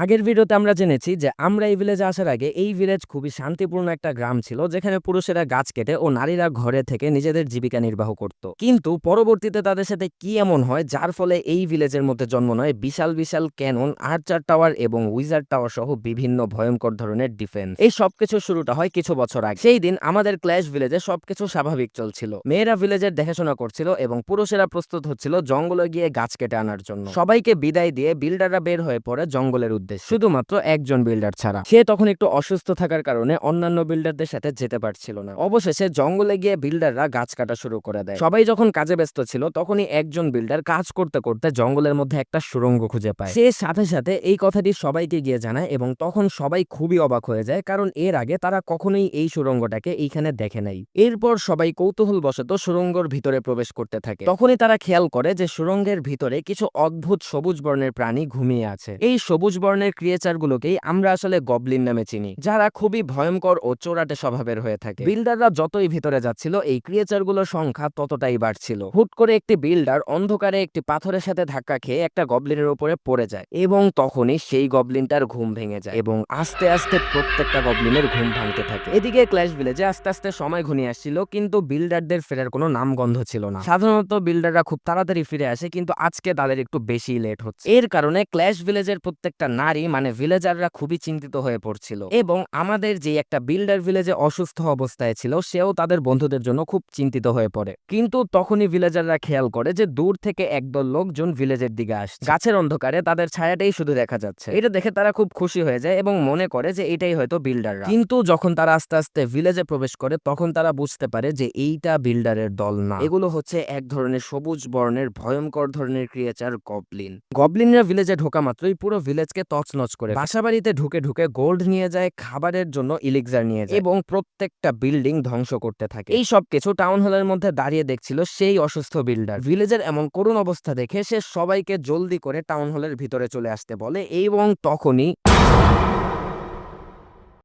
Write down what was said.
আগের ভিডিওতে আমরা জেনেছি যে আমরা এই ভিলেজে আসার আগে এই ভিলেজ খুবই শান্তিপূর্ণ একটা গ্রাম ছিল, যেখানে পুরুষেরা গাছ কেটে ও নারীরা ঘরে থেকে নিজেদের জীবিকা নির্বাহ করত। কিন্তু পরবর্তীতে তাদের সাথে কি এমন হয়, যার ফলে এই ভিলেজের মধ্যে জন্ম নয় বিশাল বিশাল ক্যানন, আর্চার টাওয়ার এবং উইজার টাওয়ার সহ বিভিন্ন ভয়ঙ্কর ধরনের ডিফেন্স এই সবকিছু শুরুটা হয় কিছু বছর আগে। সেই দিন আমাদের ক্ল্যাশ ভিলেজে সবকিছু স্বাভাবিক চলছিল। মেয়েরা ভিলেজের দেখাশোনা করছিল এবং পুরুষেরা প্রস্তুত হচ্ছিল জঙ্গলে গিয়ে গাছ কেটে আনার জন্য। সবাইকে বিদায় দিয়ে বিল্ডাররা বের হয়ে পড়ে জঙ্গলের উদ্দেশ্যে। শুধুমাত্র একজন বিল্ডার ছাড়া। সে তখন একটু অসুস্থ থাকার কারণে অন্যান্য বিল্ডারদের সাথে যেতে পারছিল না। অবশেষে জঙ্গলে গিয়ে বিল্ডাররা গাছ কাটা শুরু করে দেয়। সবাই যখন কাজে ব্যস্ত ছিল, তখনই একজন বিল্ডার কাজ করতে করতে জঙ্গলের মধ্যে একটা সুড়ঙ্গ খুঁজে পায়। সে সাথে সাথে এই কথাটি সবাইকে গিয়ে জানায় এবং তখন সবাই খুবই অবাক হয়ে যায় কারণ এর আগে তারা কখনোই এই সুড়ঙ্গটাকে এইখানে দেখে নাই। এরপর সবাই কৌতূহল বশত সুড়ঙ্গর ভিতরে প্রবেশ করতে থাকে। তখনই তারা খেয়াল করে যে সুড়ঙ্গের ভিতরে কিছু অদ্ভুত সবুজ বর্ণের প্রাণী ঘুমিয়ে আছে। এই সবুজ বর্ণের ক্রিয়েচার গুলোকেই আমরা আসলে গবলিন নামে চিনি, যারা খুবই ভয়ঙ্কর ও চোরাটে স্বভাবের হয়ে থাকে। বিল্ডাররা যতই ভিতরে যাচ্ছিল, এই ক্রিয়েচারগুলোর সংখ্যা ততটাই বাড়ছিল। হুট করে একটি বিল্ডার অন্ধকারে একটি পাথরের সাথে ধাক্কা খেয়ে একটা গবলিনের উপরে পড়ে যায় এবং তখনই সেই গবলিনটার ঘুম ভেঙে যায় এবং আস্তে আস্তে প্রত্যেকটা গবলিনের ঘুম ভাঙতে থাকে। এদিকে ক্ল্যাশ ভিলেজে আস্তে আস্তে সময় ঘনিয়ে আসছিল, কিন্তু বিল্ডারদের ফেরার কোনো নামগন্ধ ছিল না। সাধারণত বিল্ডাররা খুব তাড়াতাড়ি ফিরে আসে, কিন্তু আজকে তাদের একটু বেশি লেট হচ্ছে। এর কারণে ক্ল্যাশ ভিলেজের প্রত্যেকটা নারী মানে ভিলেজাররা খুবই চিন্তিত হয়ে পড়ছিল এবং আমাদের যে একটা বিল্ডার ভিলেজে অসুস্থ অবস্থায় ছিল, সেও তাদের বন্ধুদের জন্য খুব চিন্তিত হয়ে পড়ে। কিন্তু তখনই ভিলেজাররা খেয়াল করে যে দূর থেকে একদল লোকজন ভিলেজের দিকে আসছে। গাছের অন্ধকারে তাদের ছায়াটাই শুধু দেখা যাচ্ছে। এটা দেখে তারা খুব খুশি হয়ে যায় এবং মনে করে যে এটাই হয়তো বিল্ডাররা কিন্তু যখন তারা আস্তে আস্তে ভিলেজে প্রবেশ করে, তখন তারা বুঝতে পারে যে এইটা বিল্ডারের দল না। এগুলো হচ্ছে এক ধরনের সবুজ বর্ণের ভয়ঙ্কর ধরনের ক্রিয়েচার গবলিন গবলিনরা ভিলেজে ঢোকা মাত্রই পুরো ভিলেজকে তছনছ করে বাসাবাড়িতে ঢুকে ঢুকে গোল্ড নিয়ে যায় খাবারের জন্য ইলিক্সার নিয়ে যায় এবং প্রত্যেকটা বিল্ডিং ধ্বংস করতে থাকে। এই সব কিছু টাউন হলের মধ্যে দাঁড়িয়ে দেখছিল সেই অসুস্থ বিল্ডার। ভিলেজের এমন করুণ অবস্থা দেখে সে সবাইকে জলদি করে টাউন হলের ভিতরে চলে আসতে বলে এবং তখনই